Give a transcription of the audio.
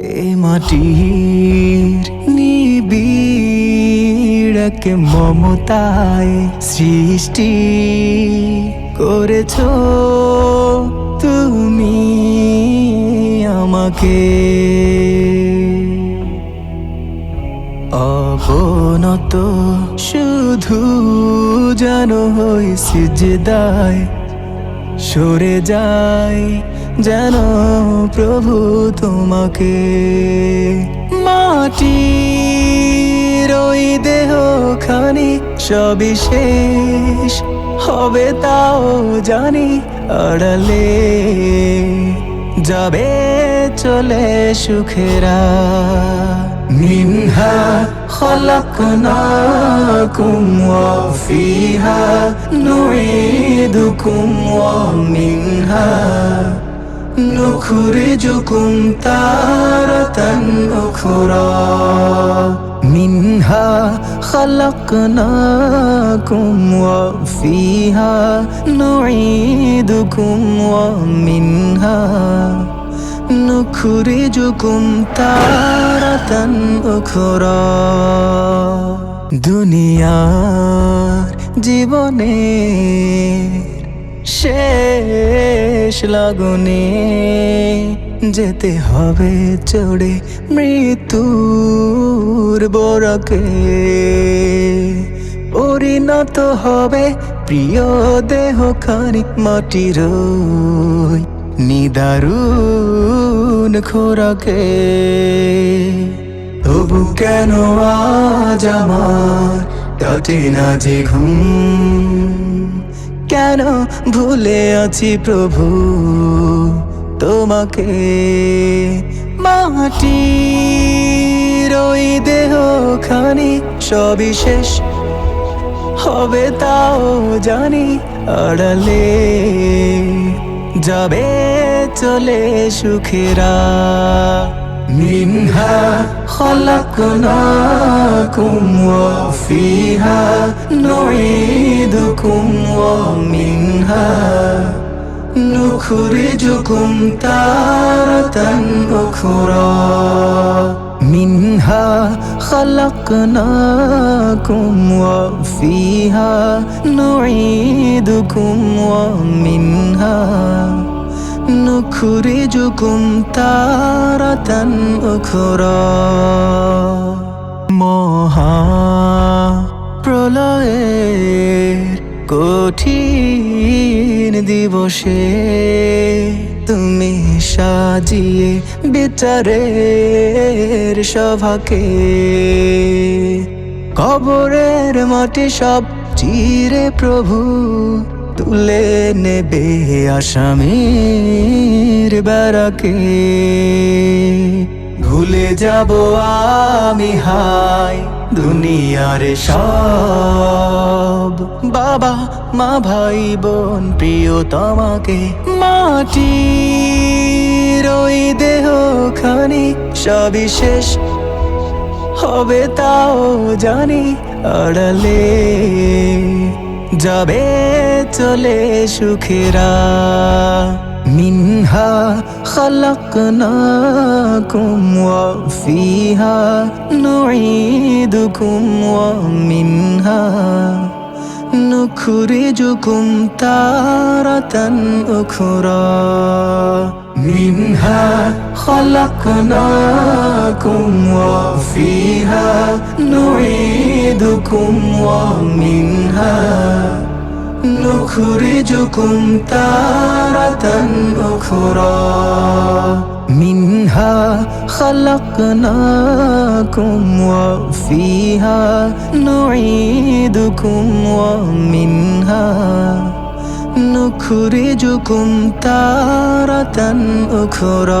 এ মাটির নিবিড়ক মমতায় সৃষ্টি করেছ তুমি আমাকে। অবনত শুধু যেন হই সিজদায় সরে যাই যেন প্রভু তোমাকে মাটির ওই দেহ খানি সবই শেষ হবে তাও জানি আড়ালে যাবে চলে সুখেরা মিনহা خلقناكم وفيها نعيدكم ومنها نخرجكم تارة أخرى منها خلقناكم وفيها نعيدكم ومنها نخرجكم تارة أخرى দুনিয়ার জীবনে শেষ লাগনে। যেতে হবে চড়ে মৃত্যুর বরকে। পরিণত হবে প্রিয় দেহ খানিক মাটির নিদারুন খোরাকে। তবু কেন আজ আমার কাটে না যে ঘুম? কেন ভুলে আছি প্রভু? তোমাকে মাটি ওই দেহ খানি সবই শেষ হবে তাও জানি আড়ালে যাবে চলে সুখেরা। منها خلقناكم وفيها نعيدكم ومنها نخرجكم تارة أخرى. منها خلقناكم وفيها نعيدكم ومنها نخرجكم تارة أخرى মহা প্রলয়ের কঠিন দিবসে তুমি সাজিয়ে বিচারের সভাকে কবরের মাটি সব চিরে প্রভু তুলে নেবে আসামির বেড়াকে ভুলে যাব আমি হাই দুনিয়ার সব। বাবা, মা, ভাই, বোন প্রিয় তোমাকে মাটি ওই দেহ খানি সবই শেষ হবে তাও জানি আড়ালে। যাবে চলে সুখেরা মিনহা خلقناكم وفيها نعيدكم ومنها نخرجكم تارة أخرى منها خلقناكم وفيها نعيدكم ومنها نخرجكم تارة أخرى. منها خلقناكم وفيها نعيدكم ومنها نخرجكم تارة أخرى